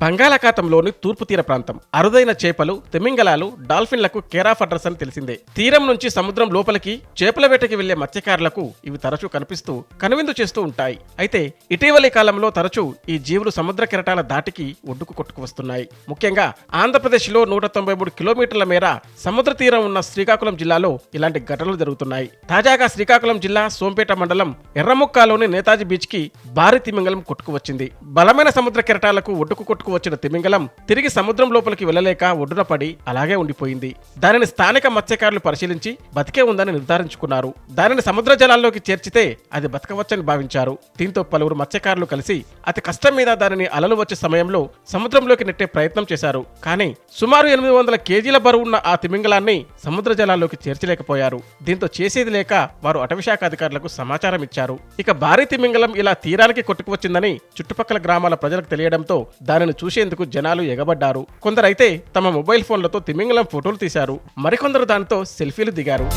బంగాళాఖాతంలోని తూర్పు తీర ప్రాంతం. అరుదైన చేపలు తిమింగలాలు డాల్ఫిన్లకు కేరాఫ్ అడ్రస్ అని తెలిసిందే. తీరం నుంచి సముద్రం లోపలికి చేపల వేటకి వెళ్ళే మత్స్యకారులకు ఇవి తరచూ కనిపిస్తూ కనువిందు చేస్తూ ఉంటాయి. అయితే ఇటీవలి కాలంలో తరచూ ఈ జీవులు సముద్ర కెరటాల దాటికి ఒడ్డుకు కొట్టుకు వస్తున్నాయి ముఖ్యంగా ఆంధ్రప్రదేశ్లో నూట తొంభై మూడు కిలోమీటర్ల మేర సముద్ర తీరం ఉన్న శ్రీకాకుళం జిల్లాలో ఇలాంటి ఘటనలు జరుగుతున్నాయి. తాజాగా శ్రీకాకుళం జిల్లా సోంపేట మండలం ఎర్రముక్కాలోని నేతాజీ బీచ్కి భారీ తిమింగలం కొట్టుకు వచ్చింది బలమైన సముద్ర కెరటాలకు ఒడ్డుకు కొట్టుకు వచ్చిన తిమింగలం తిరిగి సముద్రం లోపలికి వెళ్ళలేక ఒడ్డున పడి అలాగే ఉండిపోయింది. దానిని స్థానిక మత్స్యకారులు పరిశీలించి బతికే ఉందని నిర్ధారించుకున్నారు. దానిని సముద్ర జలాల్లోకి చేర్చితే అది బతకవచ్చని భావించారు. దీంతో పలువురు మత్స్యకారులు కలిసి అతి కష్టం మీద దానిని అలలు వచ్చే సమయంలో సముద్రంలోకి నెట్టే ప్రయత్నం చేశారు. కానీ సుమారు ఎనిమిది వందల కేజీల బరువున్న ఆ తిమింగలాన్ని సముద్ర జలాల్లోకి చేర్చలేకపోయారు. దీంతో చేసేది లేక వారు అటవీశాఖ అధికారులకు సమాచారం ఇచ్చారు. ఇక భారీ తిమింగలం ఇలా తీరానికి కొట్టుకువచ్చిందని చుట్టుపక్కల గ్రామాల ప్రజలకు తెలియడంతో దానిని చూసేందుకు జనాలు ఎగబడ్డారు. కొందరైతే తమ మొబైల్ ఫోన్లతో తిమింగలం ఫోటోలు తీశారు. మరికొందరు దానితో సెల్ఫీలు దిగారు.